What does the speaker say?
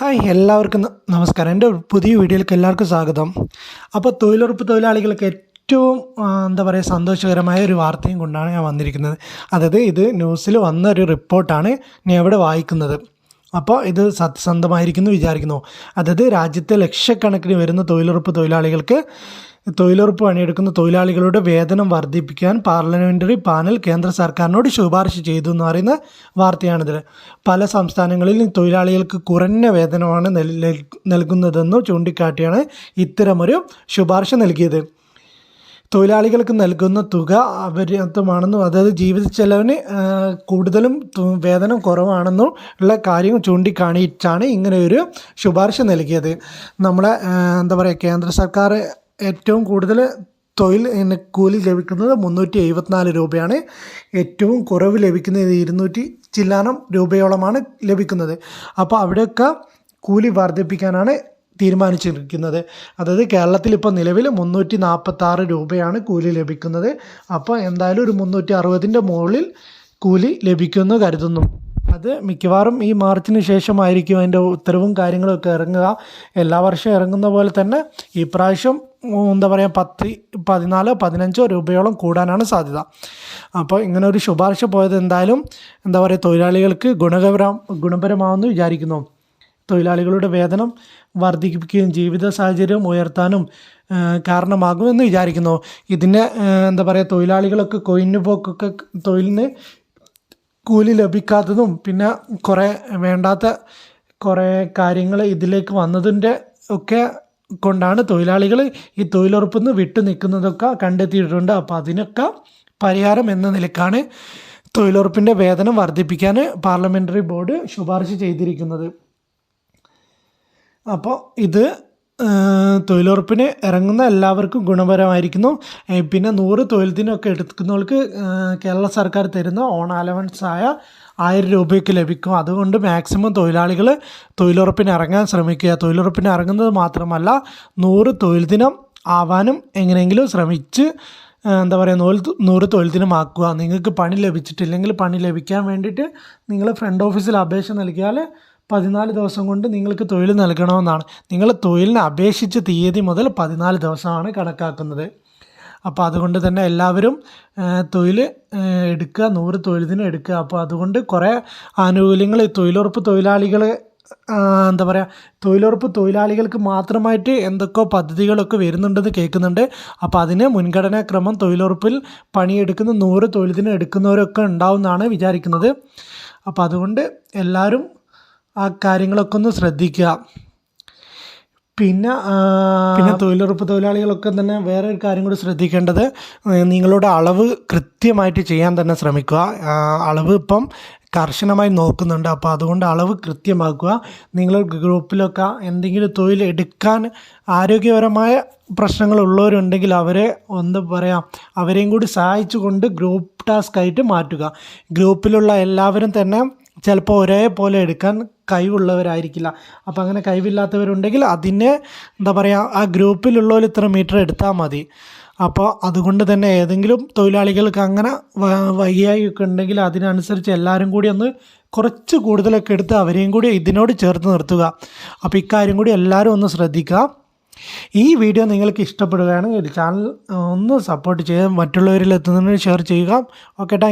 Hi എല്ലാവർക്കും നമസ്കാരം. എന്റെ പുതിയ വീഡിയോയിലേക്ക് എല്ലാവർക്കും സ്വാഗതം. അപ്പോൾ തൊഴിലുറപ്പ് തൊഴിലാളികൾക്ക് ഏറ്റവും എന്താ പറയുക സന്തോഷകരമായ ഒരു വാർത്തയും കൊണ്ടാണ് ഞാൻ വന്നിരിക്കുന്നത്. അതായത് ഇത് ന്യൂസിൽ വന്ന ഒരു റിപ്പോർട്ടാണ് ഞാൻ ഇവിടെ വായിക്കുന്നത്. അപ്പോൾ ഇത് സത്യസന്ധമായിരിക്കുന്നു വിചാരിക്കുന്നു. അതായത് രാജ്യത്തെ ലക്ഷക്കണക്കിന് വരുന്ന തൊഴിലുറപ്പ് തൊഴിലാളികൾക്ക് തൊഴിലുറപ്പ് പണിയെടുക്കുന്ന തൊഴിലാളികളുടെ വേതനം വർദ്ധിപ്പിക്കാൻ പാർലമെന്ററി പാനൽ കേന്ദ്ര സർക്കാരിനോട് ശുപാർശ ചെയ്തു എന്ന് പറയുന്ന വാർത്തയാണിതിൽ പല സംസ്ഥാനങ്ങളിൽ തൊഴിലാളികൾക്ക് കുറഞ്ഞ വേതനമാണ് നൽ- നൽ- നൽകുന്നതെന്ന് ചൂണ്ടിക്കാട്ടിയാണ് ഇത്തരമൊരു ശുപാർശ നൽകിയത്. തൊഴിലാളികൾക്ക് നൽകുന്ന തുക അപര്യാപ്തമാണെന്നും അതായത് ജീവിത ചെലവിന് കൂടുതലും വേതനം കുറവാണെന്നും ഉള്ള കാര്യം ചൂണ്ടിക്കാണിച്ചാണ് ഇങ്ങനെ ഒരു ശുപാർശ നൽകിയത്. നമ്മളെ എന്താ പറയുക കേന്ദ്ര സർക്കാർ ഏറ്റവും കൂടുതൽ തൊഴിൽ കൂലി ലഭിക്കുന്നത് മുന്നൂറ്റി എഴുപത്തിനാല് രൂപയാണ്. ഏറ്റവും കുറവ് ലഭിക്കുന്നത് ഇരുന്നൂറ്റി ചില്ലാനം രൂപയോളമാണ് ലഭിക്കുന്നത്. അപ്പോൾ അവിടെയൊക്കെ കൂലി വർദ്ധിപ്പിക്കാനാണ് തീരുമാനിച്ചിരിക്കുന്നത്. അതായത് കേരളത്തിൽ ഇപ്പോൾ നിലവിൽ മുന്നൂറ്റി നാൽപ്പത്തി ആറ് രൂപയാണ് കൂലി ലഭിക്കുന്നത്. അപ്പോൾ എന്തായാലും ഒരു മുന്നൂറ്റി അറുപതിന്റെ മുകളിൽ കൂലി ലഭിക്കുമെന്ന് കരുതുന്നു. അത് മിക്കവാറും ഈ മാർച്ചിന് ശേഷമായിരിക്കും അതിന്റെ ഉത്തരവും കാര്യങ്ങളൊക്കെ ഇറങ്ങുക. എല്ലാ വർഷവും ഇറങ്ങുന്ന പോലെ തന്നെ ഈ പ്രാവശ്യം എന്താ പറയുക പത്ത് പതിനാലോ പതിനഞ്ചോ രൂപയോളം കൂടാനാണ് സാധ്യത. അപ്പോൾ ഇങ്ങനെ ഒരു ശുപാർശ പോയത് എന്തായാലും എന്താ പറയുക തൊഴിലാളികൾക്ക് ഗുണകരം ഗുണപരമാവുമെന്ന് വിചാരിക്കുന്നു. തൊഴിലാളികളുടെ വേതനം വർദ്ധിപ്പിക്കുകയും ജീവിത സാഹചര്യം ഉയർത്താനും കാരണമാകുമെന്ന് വിചാരിക്കുന്നു. ഇതിന് എന്താ പറയുക തൊഴിലാളികളൊക്കെ കൊയിന് പോക്കൊക്കെ തൊഴിലിന് കൂലി ലഭിക്കാത്തതും പിന്നെ കുറേ വേണ്ടാത്ത കുറേ കാര്യങ്ങൾ ഇതിലേക്ക് വന്നതിന്റെ ഒക്കെ കൊണ്ടാണ് തൊഴിലാളികൾ ഈ തൊഴിലുറപ്പിൽ നിന്ന് വിട്ടു നിൽക്കുന്നതൊക്കെ കണ്ടെത്തിയിട്ടുണ്ട്. അപ്പോൾ അതിനൊക്കെ പരിഹാരം എന്ന നിലക്കാണ് തൊഴിലുറപ്പിന്റെ വേതനം വർദ്ധിപ്പിക്കാൻ പാർലമെന്ററി ബോർഡ് ശുപാർശ ചെയ്തിരിക്കുന്നത്. അപ്പോൾ ഇത് തൊഴിലുറപ്പിന് ഇറങ്ങുന്ന എല്ലാവർക്കും ഗുണപരമായിരിക്കുന്നു. പിന്നെ നൂറ് തൊഴിൽ ദിനമൊക്കെ എടുക്കുന്നവർക്ക് കേരള സർക്കാർ തരുന്ന ഓൺ അലവൻസ് ആയ ആയിരം രൂപയ്ക്ക് ലഭിക്കും. അതുകൊണ്ട് മാക്സിമം തൊഴിലാളികൾ തൊഴിലുറപ്പിന് ഇറങ്ങാൻ ശ്രമിക്കുക. തൊഴിലുറപ്പിന് ഇറങ്ങുന്നത് മാത്രമല്ല നൂറ് തൊഴിൽ ദിനം ആവാനും എങ്ങനെയെങ്കിലും ശ്രമിച്ച് എന്താ പറയുക നൂൽ നൂറ് തൊഴിൽ ദിനമാക്കുക നിങ്ങൾക്ക് പണി ലഭിച്ചിട്ടില്ലെങ്കിൽ പണി ലഭിക്കാൻ വേണ്ടിയിട്ട് നിങ്ങൾ ഫ്രണ്ട് ഓഫീസിൽ അപേക്ഷ നൽകിയാൽ പതിനാല് ദിവസം കൊണ്ട് നിങ്ങൾക്ക് തൊഴിൽ നൽകണമെന്നാണ്. നിങ്ങൾ തൊഴിലിന് അപേക്ഷിച്ച തീയതി മുതൽ പതിനാല് ദിവസമാണ് കണക്കാക്കുന്നത്. അപ്പോൾ അതുകൊണ്ട് തന്നെ എല്ലാവരും തൊഴിൽ എടുക്കുക നൂറ് തൊഴിൽ ദിനം എടുക്കുക. അപ്പോൾ അതുകൊണ്ട് കുറേ ആനുകൂല്യങ്ങൾ തൊഴിലുറപ്പ് തൊഴിലാളികൾ എന്താ പറയുക തൊഴിലുറപ്പ് തൊഴിലാളികൾക്ക് മാത്രമായിട്ട് എന്തൊക്കെയോ പദ്ധതികളൊക്കെ വരുന്നുണ്ടെന്ന് കേൾക്കുന്നുണ്ട്. അപ്പോൾ അതിന് മുൻഗണനാക്രമം തൊഴിലുറപ്പിൽ പണിയെടുക്കുന്ന നൂറ് തൊഴിൽ ദിനം എടുക്കുന്നവരൊക്കെ ഉണ്ടാവുമെന്നാണ് വിചാരിക്കുന്നത്. അപ്പോൾ അതുകൊണ്ട് എല്ലാവരും ആ കാര്യങ്ങളൊക്കെ ഒന്ന് ശ്രദ്ധിക്കുക. പിന്നെ പിന്നെ തൊഴിലുറപ്പ് തൊഴിലാളികളൊക്കെ തന്നെ വേറെ ഒരു കാര്യം കൂടി ശ്രദ്ധിക്കേണ്ടത് നിങ്ങളുടെ അളവ് കൃത്യമായിട്ട് ചെയ്യാൻ തന്നെ ശ്രമിക്കുക. അളവ് ഇപ്പം കർശനമായി നോക്കുന്നുണ്ട്. അപ്പോൾ അതുകൊണ്ട് അളവ് കൃത്യമാക്കുക. നിങ്ങൾ ഗ്രൂപ്പിലൊക്കെ എന്തെങ്കിലും തൊഴിൽ എടുക്കാൻ ആരോഗ്യപരമായ പ്രശ്നങ്ങൾ പ്രശ്നങ്ങളുള്ളവരുണ്ടെങ്കിൽ അവരെ എന്താ പറയുക അവരെയും കൂടി സഹായിച്ചുകൊണ്ട് ഗ്രൂപ്പ് ടാസ്ക് ആയിട്ട് മാറ്റുക. ഗ്രൂപ്പിലുള്ള എല്ലാവരും തന്നെ ചിലപ്പോൾ ഒരേപോലെ എടുക്കാൻ കഴിവുള്ളവരായിരിക്കില്ല. അപ്പോൾ അങ്ങനെ കഴിവില്ലാത്തവരുണ്ടെങ്കിൽ അതിനെ എന്താ പറയുക ആ ഗ്രൂപ്പിലുള്ളവർ ഇത്ര മീറ്റർ എടുത്താൽ മതി. അപ്പോൾ അതുകൊണ്ട് തന്നെ ഏതെങ്കിലും തൊഴിലാളികൾക്ക് അങ്ങനെ വ- വയ്യായ്കയൊക്കെ ഉണ്ടെങ്കിൽ അതിനനുസരിച്ച് എല്ലാവരും കൂടി ഒന്ന് കുറച്ച് കൂടുതലൊക്കെ എടുത്ത് അവരെയും കൂടി ഇതിനോട് ചേർത്ത് നിർത്തുക. അപ്പോൾ ഇക്കാര്യം കൂടി എല്ലാവരും ഒന്ന് ശ്രദ്ധിക്കുക. ഈ വീഡിയോ നിങ്ങൾക്ക് ഇഷ്ടപ്പെടുകയാണെങ്കിൽ ചാനൽ ഒന്ന് സപ്പോർട്ട് ചെയ്യുക. മറ്റുള്ളവരിൽ എത്തുന്നതിന് ഷെയർ ചെയ്യുക. Okay thank